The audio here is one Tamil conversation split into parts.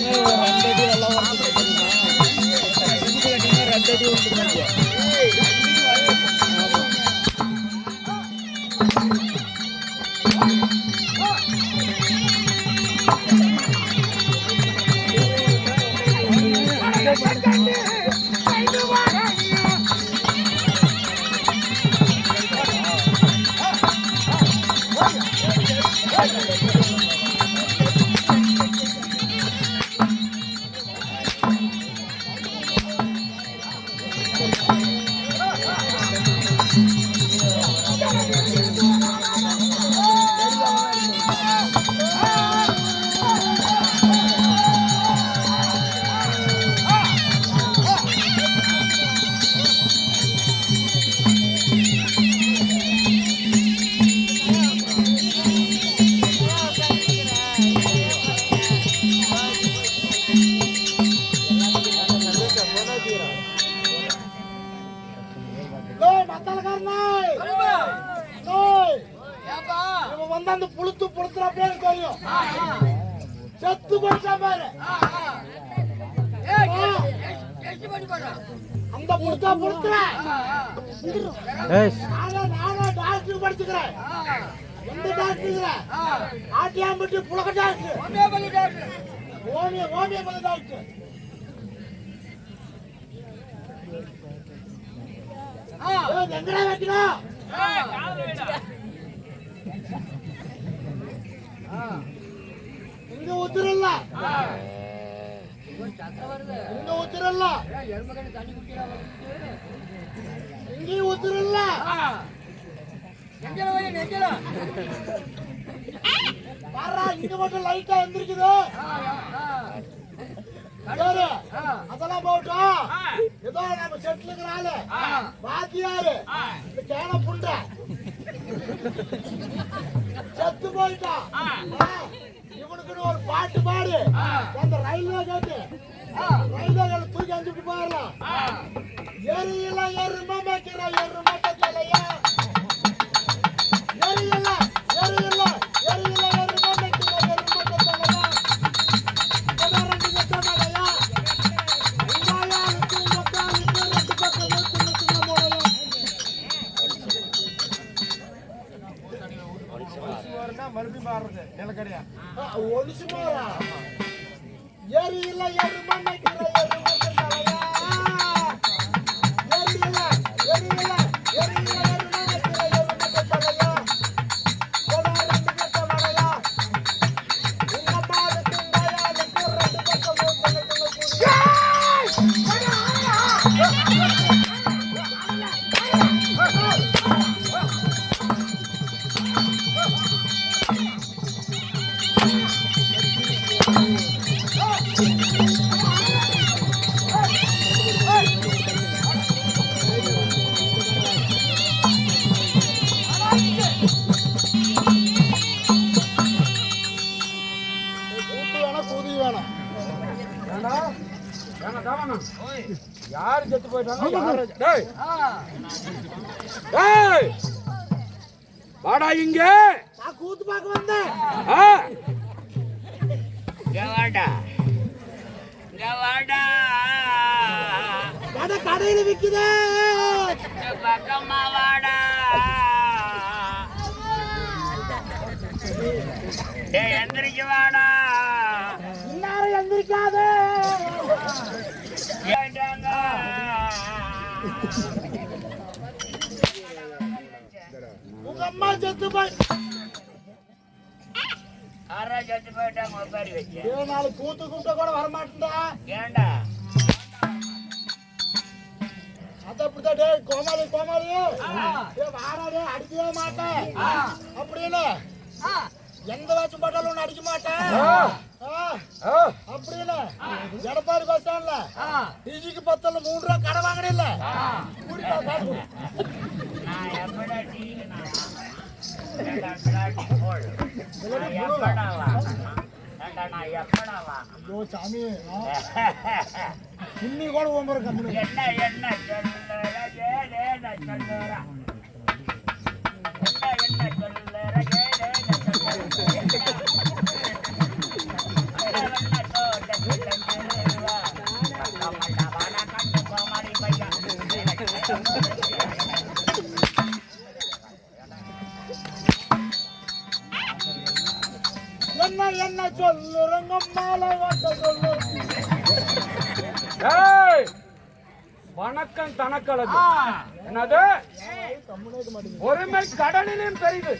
ஏய், நானே நானே டாக்டர் படிச்சுக்கிறேன் எந்த டாக்டர் டாக்டர் ஆட்டியாம்பட்டி புலக டாக்டர் ஹோமியோபதி டாக்டர் ஓமிய ஓமியோபதி டாக்டர் எங்கடா வைக்கணும்? இங்க உத்திரல்ல இங்க உத்திரல்ல எருமகன் தண்ணி குடிக்கிறா இங்கேயும் உத்திரல்ல எங்கல போய் நெஞ்சல பாரா இங்க மட்டும் லைட்டா எந்திருக்குது. அதெல்லாம் போகட்டும் ஏதோ நம்ம செட்டில் வாத்தியாரு. இந்த கேன புண்ட. செத்து போயிட்டான் இவனுக்குன்னு ஒரு பாட்டு பாடு. அந்த ரயில்வே கேட்டு. ரயில்வே கேட்டு தூக்கி அஞ்சுட்டு போயிடலாம் எரியல எருமை மேய்க்கிற எருமை போயிட்டாங்க வாடா இங்க நான் கூத்து பார்க்க வந்தேன் ஆ கடையில விக்குதே எந்திரிக்க வாடா இன்னாரும் எந்திரிக்காதே கேட்டாங்க உங்க அம்மா செத்து போய் யாரா செத்து போயிட்டாங்க ஒப்பாரி வச்சு ஏழு நாள் கூத்து கூப்பிட்ட கூட வரமாட்டேன்டா. ஏண்டா டேய் கோமாளி கோமாளி. டேய் அடிக்கவே மாட்டேன். அப்படின்னு எந்த வேச்சும் போட்டாலும் ஒண்ணு அடிக்க மாட்டேன். அப்படின்னு எடப்பாடி பஸ் ஸ்டாண்ட்ல டிஜிக்கு பத்தல மூணு ரூபா கடை வாங்கினே இல்ல குடிப்பா, காசு கொடு. நான் எப்படா டீக்கு நான் ஏண்டா பிளாட்டி போடு நான் எப்படா வாங்கணும் ஏண்டா நான் எப்படா வாங்கணும் ஐயோ சாமி ஆ, இன்னி கூட ஓம்புற கம்பெனி என்ன என்ன சொல்லுற ஏடேட என்ன சொல்லுறங்க மாலை ஓட்ட சொல்லு டேய் வணக்கம் தனக்கழகு. என்னது? ஒருமை கடலிலும் பெரிது.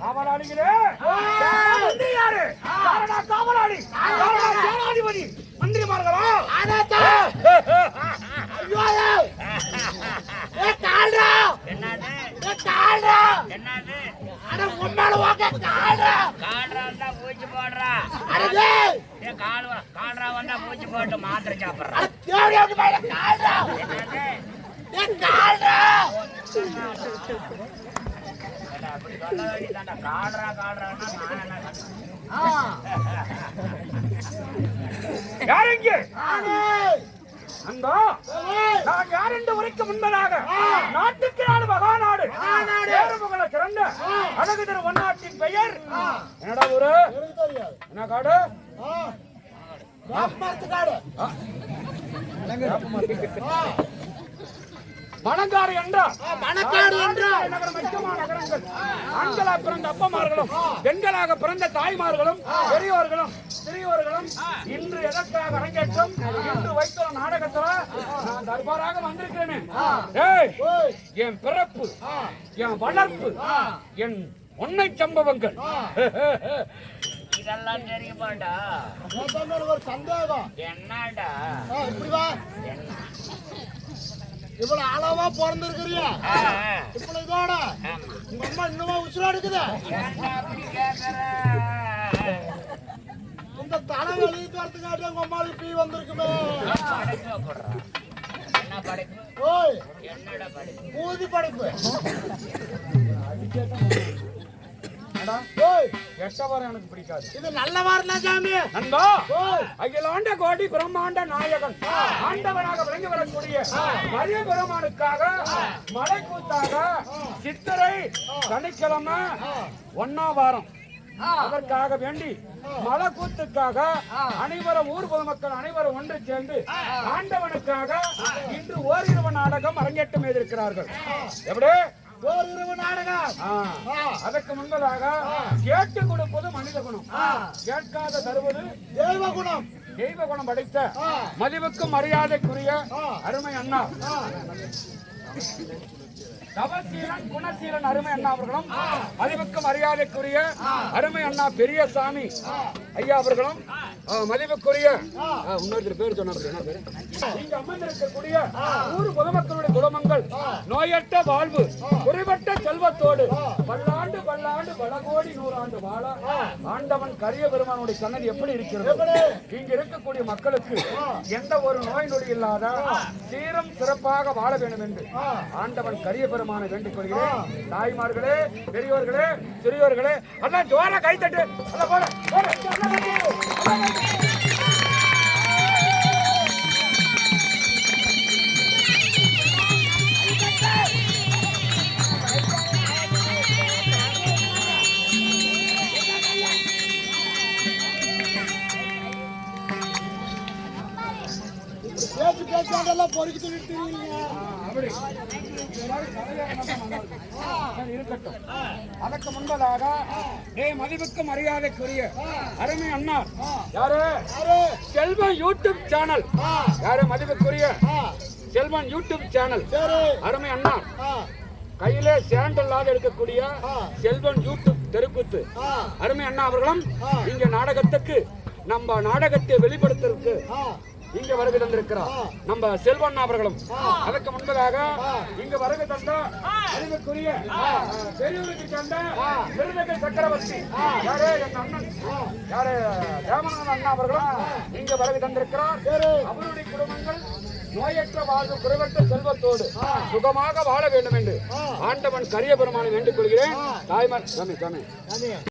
காவலாளிகளே? மந்திரி யாரு? காவலாளி? சேனாதிபதி? மந்திரிமார்களா? ஐயோ ஏ. கால்ரா என்னது? ஏ கால்ரா என்னது? அட உன்னால வாங்க கால்ரா போடுறா. அட டேய் ஏ கால் கால்ரா வந்தா பூச்சி போட்டு மாத்திரை சாப்பிடுறா? யார் இங்கே? அந்த நான் யார் என்று உரைக்க முன்பதாக? நாட்டுக்கு நாடு மகாநாடு. ஏறுமுகல சிறந்த அழகு திரு வண்ணாட்டின் பெயர். என்னடா ஊரு? தெரியாது. என்ன காடு? ஆ. வேப்பமரத்து காடு. ஆ. பணக்கார என்றால் ஆ, பணக்காடு என்றால் நகரங்கள். ஆண்களாக பிறந்த அப்பமார்களும் பெண்களாக பிறந்த தாய்மார்களும் பெரியோர்களும் சிறியோர்களும் இன்று எதற்காக அரங்கேற்றம்? இன்று வைத்துள்ள நாடகத்துல நான் தர்பாராக வந்திருக்கிறேன். என் பிறப்பு என் வளர்ப்பு என் உண்மை சம்பவங்கள். இதெல்லாம் தெரியுமாடா? ஒரு சந்தேகம் என்னடா இப்படி வா. என்ன? இவ்வளவு அளவா பிறந்திருக்கிறியா? இப்படி இதோட. உங்க அம்மா இன்னுமா உசுரா கேக்குற? இந்த தலை வெளியே வரத்துக்காட்டி உங்க அம்மாவுக்கு பீ வந்திருக்குமே. ஓய் ஊதி படைப்பு. எனக்கு பிடிக்காது இது நல்ல வாரணா சாமி. நண்பா அகிலாண்ட கோடி பிரம்மாண்ட நாயகன் ஆண்டவனாக விளங்கி வரக்கூடிய மரிய பெருமானுக்காக மலை கூத்தாக சித்திரை சனிக்கிழமை ஒன்னா வாரம். அதற்காக வேண்டி மலை கூத்துக்காக அனைவரும் ஊர் பொதுமக்கள் அனைவரும் ஒன்று சேர்ந்து ஆண்டவனுக்காக இன்று ஓரிரவு நாடகம் அரங்கேற்றம் செய்திருக்கிறார்கள் எப்படி? ஓர் இரவு நாடகம். அதற்கு முன்பதாக கேட்டு கொடுப்பது மனித குணம். கேட்காத தருவது தெய்வ குணம். தெய்வ குணம் படைத்த மதிவுக்கும் மரியாதைக்குரிய அருமை அண்ணா. தவசீலன் குணசீலன் அருமை அண்ணா அவர்களும் மதிவுக்கு மரியாதைக்குரிய அருமை அண்ணா பெரியசாமி ஐயா அவர்களும் ஆ, இன்னொருத்தர் பேர் அமர்ந்திருக்கக்கூடிய ஊர் பொதுமக்களுடைய குடும்பங்கள் நோயற்ற வாழ்வு குறைவற்ற செல்வத்தோடு பல்லாண்டு பல்லாண்டு பல கோடி நூறாண்டு வாழ ஆண்டவன் கரிய பெருமானுடைய சன்னதி எப்படி இருக்கிறது? இங்க இருக்கக்கூடிய மக்களுக்கு எந்த ஒரு நோய் நொடி இல்லாத சீரம் சிறப்பாக வாழ வேண்டும் என்று ஆண்டவன் கரிய பெருமானை வேண்டிக் கொள்கிறேன். தாய்மார்களே பெரியோர்களே சிறியோர்களே அதான் ஜோர கை தட்டு. அல்ல போட. பேச்சு பேச்சாண்டெல்லாம் பொறுக்கி நிறுத்துவீங்க அப்படி இருக்கட்டும். அதற்கு முன்பதாக ஏ மதிப்புக்கு மரியாதைக்குரிய அருமை அண்ணா. யாரு? யாரு யூடியூப் சேனல். யாரு மதிப்புக்குரிய? Selvan YouTube channel. அருமை அண்ணா. ஆ கையிலே சேண்டல்லாத இருக்கக்கூடிய செல்வன் யூடியூப் தெருக்கூத்து. அருமை அண்ணா அவர்களும் இங்க நாடகத்துக்கு நம்ம நாடகத்தை வெளிப்படுத்துறதுக்கு இங்க வருகை தந்திருக்கிறார். நம்ம செல்வண்ணா அவர்களும். அதற்கு முன்பதாக இங்க வருகை தந்த அறிவுக்குரிய பெரியவருக்கு சேர்ந்த விருதுகள் சக்கரவர்த்தி. யாரு? எங்க அண்ணன். யாரு? தேவநாதன் அண்ணா அவர்களும் இங்க வருகை தந்திருக்கிறார். அவருடைய குடும்பங்கள் நோயற்ற வாழ்வு குறைவற்ற செல்வத்தோடு சுகமாக வாழ வேண்டும் என்று ஆண்டவன் கரிய பெருமானை வேண்டிக் கொள்கிறேன் தாய்மார் சாமி சாமி.